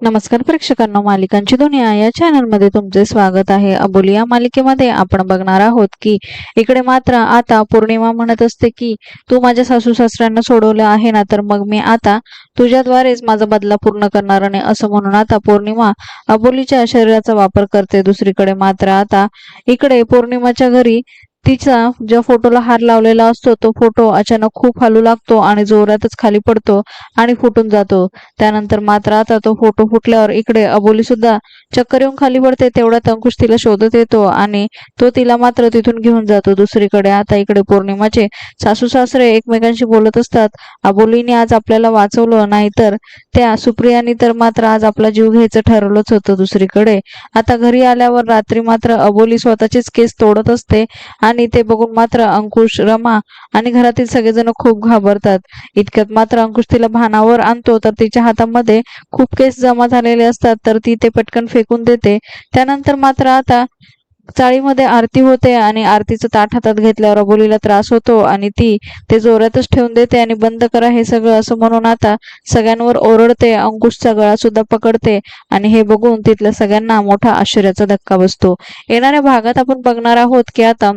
नमस्कार प्रेक्षकांना मालिकांची दुनिया या चॅनलमध्ये तुमचे स्वागत आहे. अबोली या मालिकेमध्ये आपण बघणार आहोत की इकडे मात्र आता पौर्णिमा म्हणत असते की तू माझ्या सासू सासऱ्यांना सोडवलं आहे ना तर मग मी आता तुझ्याद्वारेच माझा बदला पूर्ण करणार नाही असं म्हणून आता पौर्णिमा अबोलीच्या शरीराचा वापर करते. दुसरीकडे मात्र आता इकडे पौर्णिमाच्या घरी तिचा ज्या फोटोला हार लावलेला असतो तो फोटो अचानक खूप हलू लागतो आणि जोरातच खाली पडतो आणि फुटून जातो. त्यानंतर मात्र आता तो फोटो फुटल्यावर इकडे अबोली सुद्धा चक्कर येऊन खाली पडते तेवढ्यात अंकुश तिला शोधत येतो आणि तो तिला मात्र तिथून घेऊन जातो. दुसरीकडे आता इकडे पौर्णिमाचे सासू सासरे एकमेकांशी बोलत असतात. अबोलीने आज आपल्याला वाचवलं नाहीतर त्या सुप्रियाने तर मात्र आज आपला जीव घ्यायचं ठरवलंच होतं दुसरीकडे. आता घरी आल्यावर रात्री मात्र अबोली स्वतःचेच केस तोडत असते आणि ते बघून मात्र अंकुश रमा आणि घरातील सगळेजण खूप घाबरतात. इतक्यात मात्र अंकुश तिला भानावर आणतो तर तिच्या हातामध्ये खूप केस जमा झालेले असतात तर ती ते पटकन फेकून देते. त्यानंतर मात्र आता चाळीमध्ये आरती होते आणि आरतीचं ताट हातात घेतल्यावर अबोलीला त्रास होतो आणि ती ते जोरातच ठेवून देते आणि बंद करा हे सगळं असं म्हणून आता सगळ्यांवर ओरडते अंकुशचा गळा सुद्धा पकडते आणि हे बघून तिथल्या सगळ्यांना मोठा आश्चर्याचा धक्का बसतो. येणाऱ्या भागात आपण बघणार आहोत की आता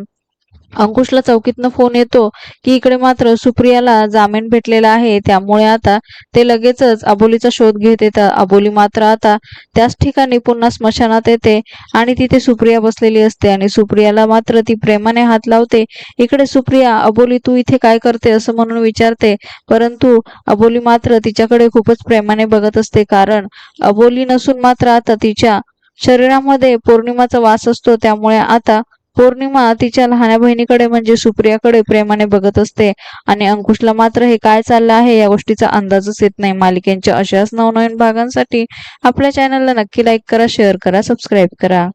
अंकुशला चौकीतनं फोन येतो की इकडे मात्र सुप्रियाला जामीन भेटलेला आहे. त्यामुळे आता ते लगेचच अबोलीचा शोध घेत येतात. अबोली मात्र आता त्याच ठिकाणी पुन्हा स्मशानात येते आणि तिथे सुप्रिया बसलेली असते आणि सुप्रियाला मात्र ती प्रेमाने हात लावते. इकडे सुप्रिया अबोली तू इथे काय करते असं म्हणून विचारते. परंतु अबोली मात्र तिच्याकडे खूपच प्रेमाने बघत असते कारण अबोली नसून मात्र आता तिच्या शरीरामध्ये पौर्णिमाचा वास असतो. त्यामुळे आता पौर्णिमा तिच्या लहान्या बहिणीकडे म्हणजे सुप्रियाकडे प्रेमाने बघत असते. आणि अंकुशला मात्र हे काय चाललं आहे या गोष्टीचा अंदाजच येत नाही. मालिकेच्या अशाच नवनवीन भागांसाठी आपल्या चॅनलला नक्की लाईक करा शेअर करा सबस्क्राईब करा.